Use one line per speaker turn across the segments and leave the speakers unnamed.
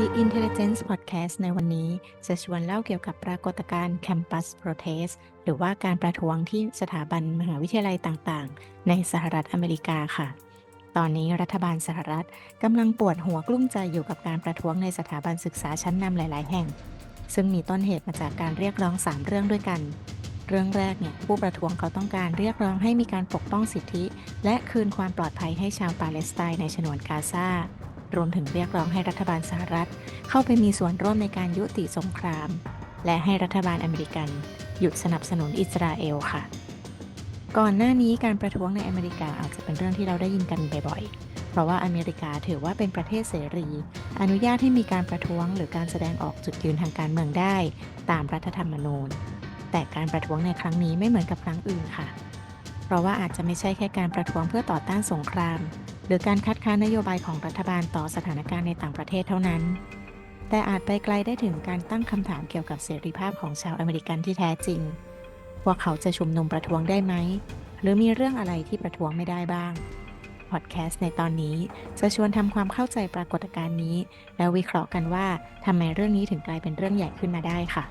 The Intelligence Podcast ในวันนี้จะชวนเล่าเกี่ยวกับปรากฏการณ์ Campus Protest หรือว่าการประท้วงที่สถาบันมหาวิทยาลัยต่างๆ ในสหรัฐอเมริกาค่ะ ตอนนี้รัฐบาลสหรัฐกำลังปวดหัวกลุ้มใจอยู่กับการประท้วงในสถาบันศึกษาชั้นนำหลาย ๆ แห่ง ซึ่งมีต้นเหตุมาจากการเรียกร้อง 3 เรื่องด้วยกัน เรื่องแรกเนี่ยผู้ประท้วงเขาต้องการเรียกร้องให้มีการปกป้องสิทธิ และคืนความปลอดภัยให้ชาวปาเลสไตน์ในฉนวนกาซา รวมถึงเรียกร้องให้รัฐบาลสหรัฐ เข้าไปมีส่วนร่วมในการยุติสงคราม และให้รัฐบาลอเมริกัน หยุดสนับสนุนอิสราเอลค่ะ ก่อนหน้านี้การประท้วงในอเมริกาอาจจะเป็นเรื่องที่เราได้ยินกันบ่อยๆ เพราะว่าอเมริกาถือว่าเป็นประเทศเสรี อนุญาตให้มีการประท้วงหรือการแสดงออกจุดยืนทางการเมืองได้ ตามรัฐธรรมนูญ แต่การประท้วงในครั้งนี้ไม่เหมือนกับครั้งอื่นค่ะ เพราะว่าอาจจะไม่ใช่แค่การประท้วงเพื่อต่อต้านสงคราม หรือการคัดค้านนโยบายของรัฐบาลต่อสถานการณ์ในต่างประเทศเท่านั้น แต่อาจไปไกลได้ถึงการตั้งคำถามเกี่ยวกับเสรีภาพของชาวอเมริกันที่แท้จริง ว่าเขาจะชุมนุมประท้วงได้ไหม หรือมีเรื่องอะไรที่ประท้วงไม่ได้บ้าง พอดแคสต์ในตอนนี้จะชวนทำความเข้าใจปรากฏการณ์นี้ แล้ววิเคราะห์กันว่าทำไมเรื่องนี้ถึงกลายเป็นเรื่องใหญ่ขึ้นมาได้ค่ะ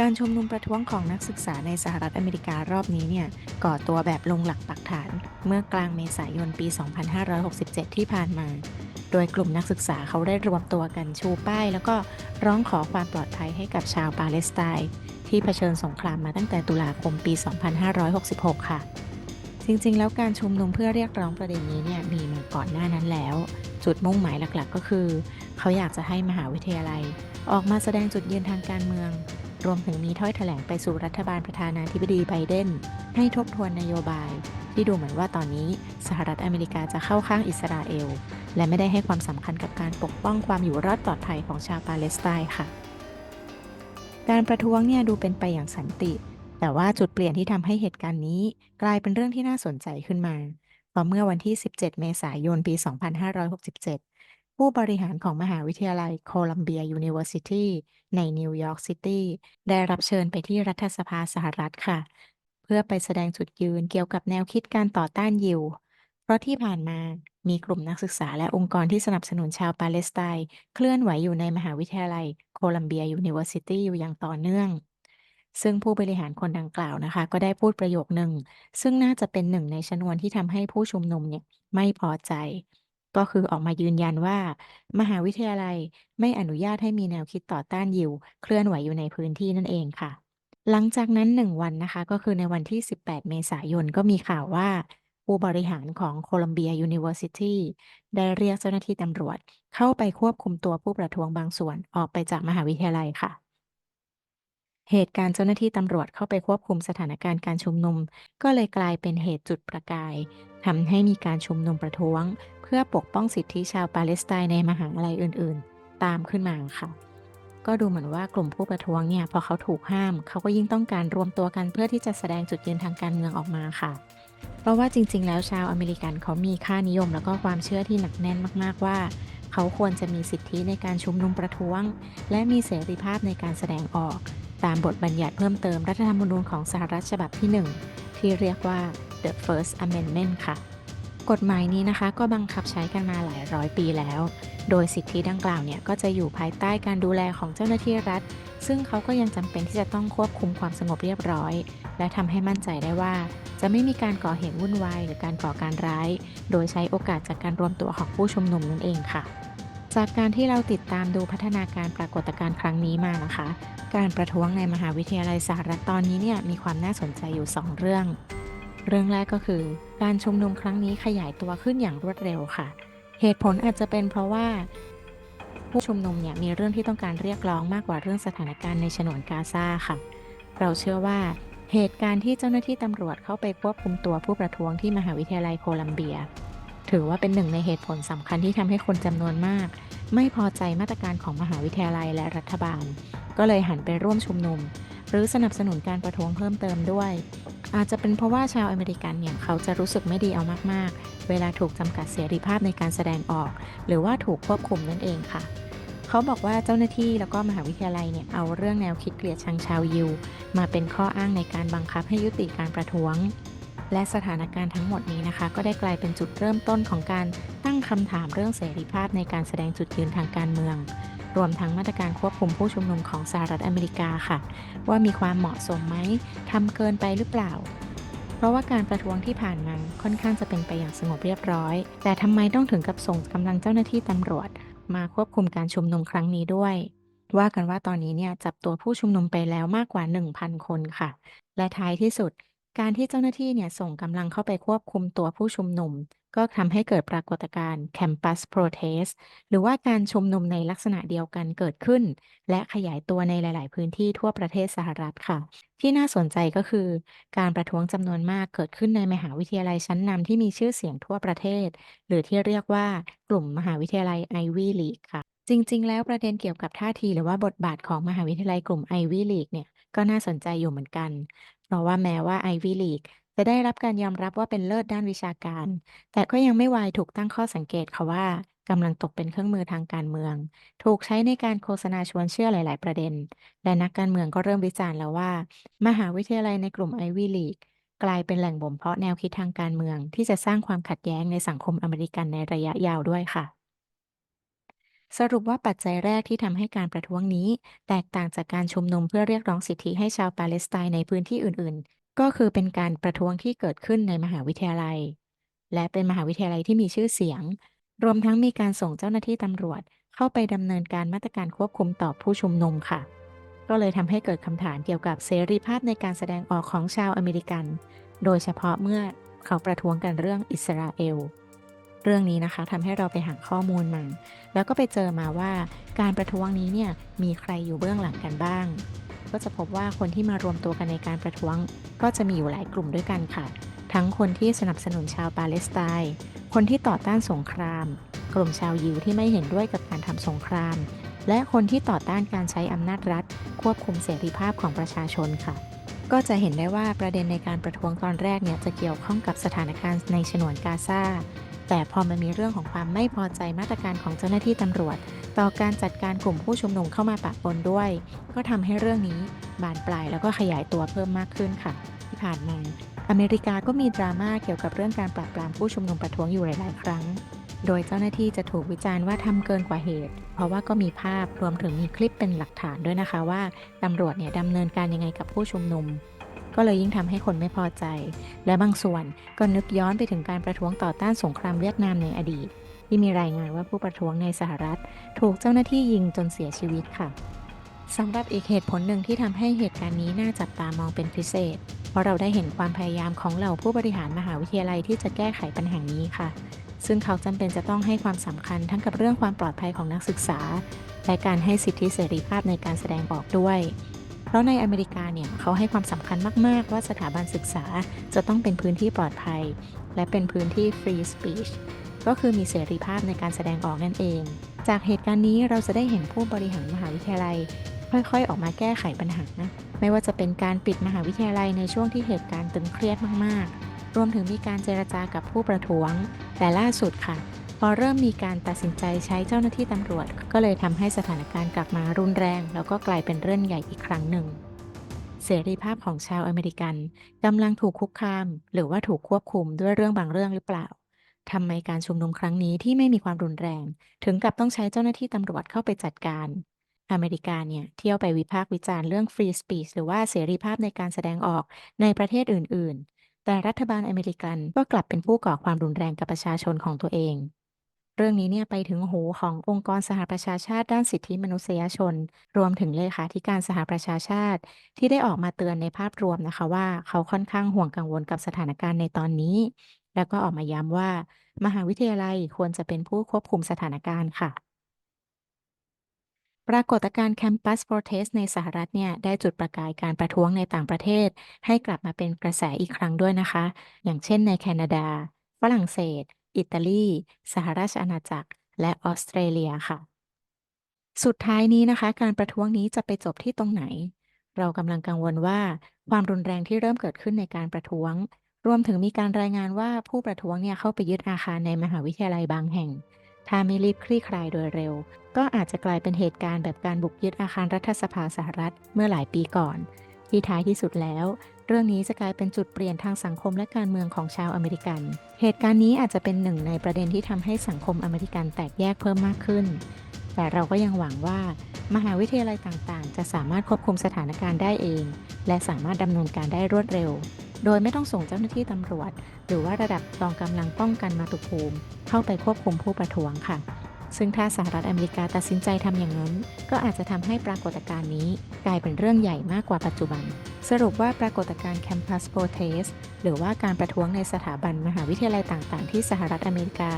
การชุมนุมประท้วงของนักศึกษาในสหรัฐอเมริการอบนี้เนี่ยก่อตัวแบบลงหลักปักฐาน เมื่อกลางเมษายนปี 2567 ที่ผ่านมา โดยกลุ่มนักศึกษาเขาได้รวมตัวกันชูป้าย แล้วก็ร้องขอความปลอดภัยให้กับชาวปาเลสไตน์ที่เผชิญสงครามมาตั้งแต่ตุลาคมปี 2566 ค่ะ จริงๆ แล้วการชุมนุมเพื่อเรียกร้องประเด็นนี้เนี่ยมีมาก่อนหน้านั้นแล้ว จุดมุ่งหมายหลักๆ ก็คือ เขาอยากจะให้มหาวิทยาลัย ออกมาแสดงจุดยืนทางการเมือง รวมถึงมีถ้อยแถลงไปสู่รัฐบาลประธานาธิบดีไบเดนให้ทบทวนนโยบาย ที่ดูเหมือนว่าตอนนี้สหรัฐอเมริกาจะเข้าข้างอิสราเอล และไม่ได้ให้ความสำคัญกับการปกป้องความอยู่รอดปลอดภัยของชาวปาเลสไตน์ค่ะ การประท้วงเนี่ยดูเป็นไปอย่างสันติ แต่ว่าจุดเปลี่ยนที่ทำให้เหตุการณ์นี้ กลายเป็นเรื่องที่น่าสนใจขึ้นมาต่อเมื่อวันที่ 17 เมษายน ปี 2567 ผู้บริหารของมหาวิทยาลัยโคลัมเบียยูนิเวอร์ซิตี้ในนิวยอร์กซิตี้ได้รับเชิญไปที่รัฐสภาสหรัฐค่ะ เพื่อไปแสดงจุดยืนเกี่ยวกับแนวคิดการต่อต้านยิว เพราะที่ผ่านมามีกลุ่มนักศึกษาและองค์กรที่สนับสนุนชาวปาเลสไตน์เคลื่อนไหวอยู่ในมหาวิทยาลัยโคลัมเบียยูนิเวอร์ซิตี้อยู่อย่างต่อเนื่อง ซึ่งผู้บริหารคนดังกล่าวนะคะ ก็ได้พูดประโยคหนึ่ง ซึ่งน่าจะเป็นหนึ่งในชนวนที่ทำให้ผู้ชุมนุมเนี่ยไม่พอใจ ก็คือออกมายืนยันว่า มหาวิทยาลัยไม่อนุญาตให้มีแนวคิดต่อต้านยิว เคลื่อนไหวอยู่ในพื้นที่นั่นเองค่ะ หลังจากนั้นหนึ่งวันนะคะ ก็คือในวันที่ 18 เมษายนก็มีข่าวว่า ผู้บริหารของโคลัมเบียยูนิเวอร์ซิตี้ได้เรียกเจ้าหน้าที่ตำรวจ เข้าไปควบคุมตัวผู้ประท้วงบางส่วนออกไปจากมหาวิทยาลัยค่ะเหตุการณ์เจ้าหน้าที่ตำรวจเข้าไปควบคุมสถานการณ์การชุมนุม ก็เลยกลายเป็นเหตุจุดประกายทำให้มีการชุมนุมประท้วง พื่อปกป้องสิทธิชาวปาเลสไตน์ในมหาวิทยาลัยอื่นๆ ตามขึ้นมาค่ะ ก็ดูเหมือนว่ากลุ่มผู้ประท้วงเนี่ยพอเขาถูกห้าม เขาก็ยิ่งต้องการรวมตัวกันเพื่อที่จะแสดงจุดยืนทางการเมืองออกมาค่ะ เพราะว่าจริง ๆ แล้วชาวอเมริกันเขามีค่านิยม แล้วก็ความเชื่อที่หนักแน่นมากๆว่า เขาควรจะมีสิทธิในการชุมนุมประท้วง และมีเสรีภาพในการแสดงออก ตามบทบัญญัติเพิ่มเติมรัฐธรรมนูญของสหรัฐฉบับที่ 1 ที่เรียกว่า the First Amendment ค่ะ กฎหมายนี้นะคะก็บังคับใช้กันมาหลายร้อยปีแล้ว โดยสิทธิดังกล่าวเนี่ยก็จะอยู่ภายใต้การดูแลของเจ้าหน้าที่รัฐ ซึ่งเขาก็ยังจำเป็นที่จะต้องควบคุมความสงบเรียบร้อย และทำให้มั่นใจได้ว่า จะไม่มีการก่อเหตุวุ่นวายหรือการก่อการร้าย โดยใช้โอกาสจากการรวมตัวของผู้ชุมนุมนั่นเองค่ะ จากการที่เราติดตามดูพัฒนาการปรากฏการณ์ครั้งนี้มานะคะ การประท้วงในมหาวิทยาลัยสหรัฐตอนนี้เนี่ยมีความน่าสนใจอยู่ 2 เรื่อง เรื่องแรกก็คือ การชุมนุมครั้งนี้ขยายตัวขึ้นอย่างรวดเร็วค่ะ เหตุผลอาจจะเป็นเพราะว่า ผู้ชุมนุมเนี่ยมีเรื่องที่ต้องการเรียกร้องมากกว่าเรื่องสถานการณ์ในฉนวนกาซาค่ะ เราเชื่อว่าเหตุการณ์ที่เจ้าหน้าที่ตำรวจเข้าไปควบคุมตัวผู้ประท้วงที่มหาวิทยาลัยโคลัมเบีย ถือว่าเป็นหนึ่งในเหตุผลสำคัญที่ทำให้คนจำนวนมาก ไม่พอใจมาตรการของมหาวิทยาลัยและรัฐบาล ก็เลยหันไปร่วมชุมนุม หรือสนับสนุนการประท้วงเพิ่มเติมด้วย อาจจะเป็นเพราะว่าชาวอเมริกันเนี่ยเขาจะรู้สึกไม่ดีเอามากๆ เวลาถูกจำกัดเสรีภาพในการแสดงออก หรือว่าถูกควบคุมนั่นเองค่ะเขาบอกว่าเจ้าหน้าที่แล้วก็มหาวิทยาลัยเนี่ยเอาเรื่องแนวคิดเกลียดชังชาวยิว มาเป็นข้ออ้างในการบังคับให้ยุติการประท้วง และสถานการณ์ทั้งหมดนี้นะคะ ก็ได้กลายเป็นจุดเริ่มต้นของการตั้งคำถามเรื่องเสรีภาพในการแสดงจุดยืนทางการเมือง รวมทั้งมาตรการควบคุมผู้ชุมนุมของสหรัฐอเมริกาค่ะ ว่ามีความเหมาะสมไหมทำเกินไปหรือเปล่า เพราะว่าการประท้วงที่ผ่านมาค่อนข้างจะเป็นไปอย่างสงบเรียบร้อย แต่ทำไมต้องถึงกับส่งกำลังเจ้าหน้าที่ตำรวจ มาควบคุมการชุมนุมครั้งนี้ด้วย ว่ากันว่าตอนนี้เนี่ยจับตัวผู้ชุมนุมไปแล้วมากกว่า 1,000 คนค่ะ และท้ายที่สุด การที่เจ้าหน้าที่เนี่ยส่งกำลังเข้าไปควบคุมตัวผู้ชุมนุม ก็ทำให้เกิดปรากฏการณ์ Campus Protest หรือว่าการชุมนุมในลักษณะเดียวกันเกิดขึ้น และขยายตัวในหลาย ๆ พื้นที่ทั่วประเทศสหรัฐค่ะ ที่น่าสนใจก็คือ การประท้วงจำนวนมากเกิดขึ้นในมหาวิทยาลัยชั้นนำที่มีชื่อเสียงทั่วประเทศ หรือที่เรียกว่ากลุ่มมหาวิทยาลัย Ivy League ค่ะ จริง ๆ แล้วประเด็นเกี่ยวกับท่าทีหรือว่าบทบาทของมหาวิทยาลัยกลุ่ม Ivy League เนี่ยก็น่าสนใจอยู่เหมือนกัน เพราะว่าแม้ว่า Ivy League จะได้รับการยอมรับว่าเป็นเลิศด้านวิชาการ แต่ก็ยังไม่วายถูกตั้งข้อสังเกตค่ะว่ากำลังตกเป็นเครื่องมือทางการเมือง ถูกใช้ในการโฆษณาชวนเชื่อหลาย ๆ ประเด็น และนักการเมืองก็เริ่มวิจารณ์แล้วว่า มหาวิทยาลัยในกลุ่ม Ivy League กลายเป็นแหล่งบ่มเพาะแนวคิดทางการเมือง ที่จะสร้างความขัดแย้งในสังคมอเมริกันในระยะยาวด้วยค่ะ สรุปว่าปัจจัยแรกที่ทำให้การประท้วงนี้ แตกต่างจากการชุมนุมเพื่อเรียกร้องสิทธิให้ชาวปาเลสไตน์ในพื้นที่อื่นๆ ก็คือเป็นการประท้วงที่เกิดขึ้นในมหาวิทยาลัย และเป็นมหาวิทยาลัยที่มีชื่อเสียง รวมทั้งมีการส่งเจ้าหน้าที่ตำรวจ เข้าไปดำเนินการมาตรการควบคุมต่อผู้ชุมนุมค่ะ ก็เลยทำให้เกิดคำถามเกี่ยวกับเสรีภาพในการแสดงออกของชาวอเมริกัน โดยเฉพาะเมื่อเขาประท้วงกันเรื่องอิสราเอลเรื่องนี้นะคะทำให้เราไปหาข้อมูลมา แล้วก็ไปเจอมาว่า การประท้วงนี้เนี่ยมีใครอยู่เบื้องหลังกันบ้าง ก็จะพบว่าคนที่มารวมตัวกันในการประท้วง ก็จะมีอยู่หลายกลุ่มด้วยกันค่ะ ทั้งคนที่สนับสนุนชาวปาเลสไตน์ คนที่ต่อต้านสงคราม กลุ่มชาวยิวที่ไม่เห็นด้วยกับการทำสงคราม และคนที่ต่อต้านการใช้อำนาจรัฐ ควบคุมเสรีภาพของประชาชนค่ะ ก็จะเห็นได้ว่าประเด็นในการประท้วงตอนแรกเนี่ยจะเกี่ยวข้องกับสถานการณ์ในฉนวนกาซาแต่พอมันมีเรื่องของความไม่พอใจมาตรการของเจ้าหน้าที่ตำรวจ ต่อการจัดการกลุ่มผู้ชุมนุมเข้ามาปะปนด้วย ก็ทำให้เรื่องนี้บานปลายแล้วก็ขยายตัวเพิ่มมากขึ้นค่ะ ที่ผ่านมาอเมริกาก็มีดราม่าเกี่ยวกับเรื่องการปราบปรามผู้ชุมนุมประท้วงอยู่หลาย ๆ ครั้ง โดยเจ้าหน้าที่จะถูกวิจารณ์ว่าทำเกินกว่าเหตุ เพราะว่าก็มีภาพรวมถึงมีคลิปเป็นหลักฐานด้วยนะคะว่าตำรวจเนี่ยดำเนินการยังไงกับผู้ชุมนุมก็เลยยิ่งทำให้คนไม่พอใจ และบางส่วนก็นึกย้อนไปถึงการประท้วงต่อต้านสงครามเวียดนามในอดีต ที่มีรายงานว่าผู้ประท้วงในสหรัฐ ถูกเจ้าหน้าที่ยิงจนเสียชีวิตค่ะสำหรับอีกเหตุผลหนึ่งที่ทำให้เหตุการณ์นี้น่าจับตามองเป็นพิเศษ เพราะเราได้เห็นความพยายามของเหล่าผู้บริหารมหาวิทยาลัยที่จะแก้ไขปัญหานี้ค่ะ ซึ่งเขาจำเป็นจะต้องให้ความสำคัญทั้งกับเรื่องความปลอดภัยของนักศึกษา และการให้สิทธิเสรีภาพในการแสดงออกด้วย เพราะในอเมริกาเนี่ยเขาให้ความสำคัญมาก ๆ ว่าสถาบันศึกษาจะต้องเป็นพื้นที่ปลอดภัย และเป็นพื้นที่ free speech ก็คือมีเสรีภาพในการแสดงออกนั่นเอง จากเหตุการณ์นี้เราจะได้เห็นผู้บริหารมหาวิทยาลัย ค่อยๆ ออกมาแก้ไขปัญหา ไม่ว่าจะเป็นการปิดมหาวิทยาลัยในช่วงที่เหตุการณ์ตึงเครียดมากๆ รวมถึงมีการเจรจากับผู้ประท้วง แต่ล่าสุดค่ะ พอเริ่มมีการตัดสินใจใช้เจ้าหน้าที่ตำรวจ ก็เลยทำให้สถานการณ์กลับมารุนแรง แล้วก็กลายเป็นเรื่องใหญ่อีกครั้งหนึ่งเสรีภาพของชาวอเมริกันกำลังถูกคุกคาม หรือว่าถูกควบคุมด้วยเรื่องบางเรื่องหรือเปล่า ทำไมการชุมนุมครั้งนี้ที่ไม่มีความรุนแรง ถึงกับต้องใช้เจ้าหน้าที่ตำรวจเข้าไปจัดการ อเมริกาเนี่ยเที่ยวไปวิพากษ์วิจารณ์เรื่อง free speech หรือว่าเสรีภาพในการแสดงออกในประเทศอื่น ๆ แต่รัฐบาลอเมริกันก็กลับเป็นผู้ก่อความรุนแรงกับประชาชนของตัวเอง เรื่องนี้เนี่ยไปถึงหูขององค์กรสหประชาชาติด้านสิทธิมนุษยชน รวมถึงเลขาธิการสหประชาชาติ ที่ได้ออกมาเตือนในภาพรวมนะคะว่า เขาค่อนข้างห่วงกังวลกับสถานการณ์ในตอนนี้ แล้วก็ออกมาย้ำว่า มหาวิทยาลัยควรจะเป็นผู้ควบคุมสถานการณ์ค่ะ ปรากฏการณ์ Campus Protest ในสหรัฐเนี่ย ได้จุดประกายการประท้วงในต่างประเทศ ให้กลับมาเป็นกระแสอีกครั้งด้วยนะคะ อย่างเช่นในแคนาดา ฝรั่งเศส อิตาลี สหราชอาณาจักร และออสเตรเลียค่ะ สุดท้ายนี้นะคะ การประท้วงนี้จะไปจบที่ตรงไหน เรากำลังกังวลว่าความรุนแรงที่เริ่มเกิดขึ้นในการประท้วง รวมถึงมีการรายงานว่าผู้ประท้วงเนี่ยเข้าไปยึดอาคารในมหาวิทยาลัยบางแห่ง ถ้าไม่รีบคลี่คลายโดยเร็ว ก็อาจจะกลายเป็นเหตุการณ์แบบการบุกยึดอาคารรัฐสภาสหรัฐเมื่อหลายปีก่อน ที่ท้ายที่สุดแล้ว เรื่องนี้จะกลายเป็นจุดเปลี่ยนทางสังคมและการเมืองของชาวอเมริกัน เหตุการณ์นี้อาจจะเป็นหนึ่งในประเด็นที่ทำให้สังคมอเมริกันแตกแยกเพิ่มมากขึ้น แต่เราก็ยังหวังว่ามหาวิทยาลัยต่างๆ จะสามารถควบคุมสถานการณ์ได้เอง และสามารถดำเนินการได้รวดเร็ว โดยไม่ต้องส่งเจ้าหน้าที่ตำรวจ หรือว่าระดับกองกำลังป้องกันมาตุภูมิ เข้าไปควบคุมผู้ประท้วงค่ะ ซึ่งถ้าสหรัฐอเมริกาตัดสินใจทำอย่างนั้น ก็อาจจะทำให้ปรากฏการณ์นี้ กลายเป็นเรื่องใหญ่มากกว่าปัจจุบัน สรุปว่าปรากฏการณ์ Campus Protest หรือว่าการประท้วงในสถาบันมหาวิทยาลัยต่างๆ ที่สหรัฐอเมริกา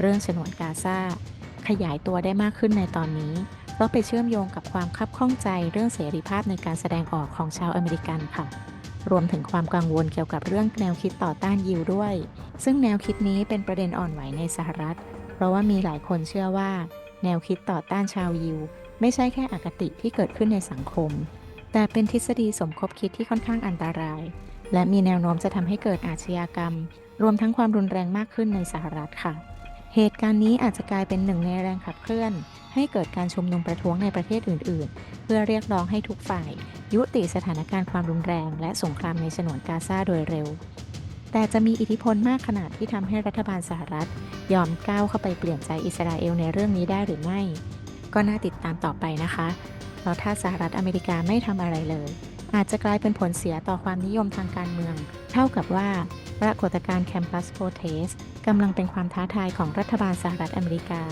เรื่องฉนวนกาซาขยายตัวได้มากขึ้นในตอนนี้เพราะไปเชื่อมโยงกับความคับข้องใจเรื่องเสรีภาพในการแสดงออกของชาวอเมริกันค่ะ รวมถึงความกังวลเกี่ยวกับเรื่องแนวคิดต่อต้านยิวด้วย ซึ่งแนวคิดนี้เป็นประเด็นอ่อนไหวในสหรัฐ เพราะว่ามีหลายคนเชื่อว่า แนวคิดต่อต้านชาวยิว ไม่ใช่แค่อคติที่เกิดขึ้นในสังคม แต่เป็นทฤษฎีสมคบคิดที่ค่อนข้างอันตราย และมีแนวโน้มจะทำให้เกิดอาชญากรรม รวมทั้งความรุนแรงมากขึ้นในสหรัฐค่ะ เหตุการณ์นี้อาจจะกลายเป็นหนึ่งในแรงขับเคลื่อน ให้เกิดการชุมนุมประท้วงในประเทศอื่น ๆ เพื่อเรียกร้องให้ทุกฝ่าย ยุติสถานการณ์ความรุนแรง และสงครามในฉนวนกาซาโดยเร็ว แต่จะมีอิทธิพลมากขนาดที่ทำให้รัฐบาลสหรัฐ ยอมก้าวเข้าไปเปลี่ยนใจอิสราเอลในเรื่องนี้ได้หรือไม่ ก็น่าติดตามต่อไปนะคะเพราะถ้าสหรัฐอเมริกาไม่ทำอะไรเลย อาจจะกลายเป็นผลเสียต่อความนิยมทางการเมือง เท่ากับว่าปรากฏการณ์ Campus Protest กำลังเป็นความท้าทายของรัฐบาลสหรัฐอเมริกา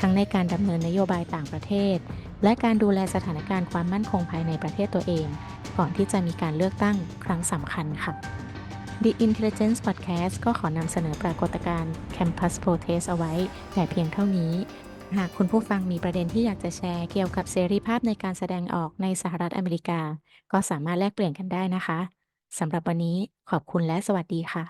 ทั้งในการดำเนินนโยบายต่างประเทศ และการดูแลสถานการณ์ความมั่นคงภายในประเทศตัวเอง ก่อนที่จะมีการเลือกตั้งครั้งสำคัญค่ะ The Intelligence Podcast ก็ขอนำเสนอปรากฏการณ์ Campus Protest เอาไว้แต่เพียงเท่านี้ หากคุณผู้ฟังมีประเด็นที่อยากจะแชร์เกี่ยวกับเสรีภาพในการแสดงออกในสหรัฐอเมริกา ก็สามารถแลกเปลี่ยนกันได้นะคะสำหรับวันนี้ขอบคุณและสวัสดีค่ะ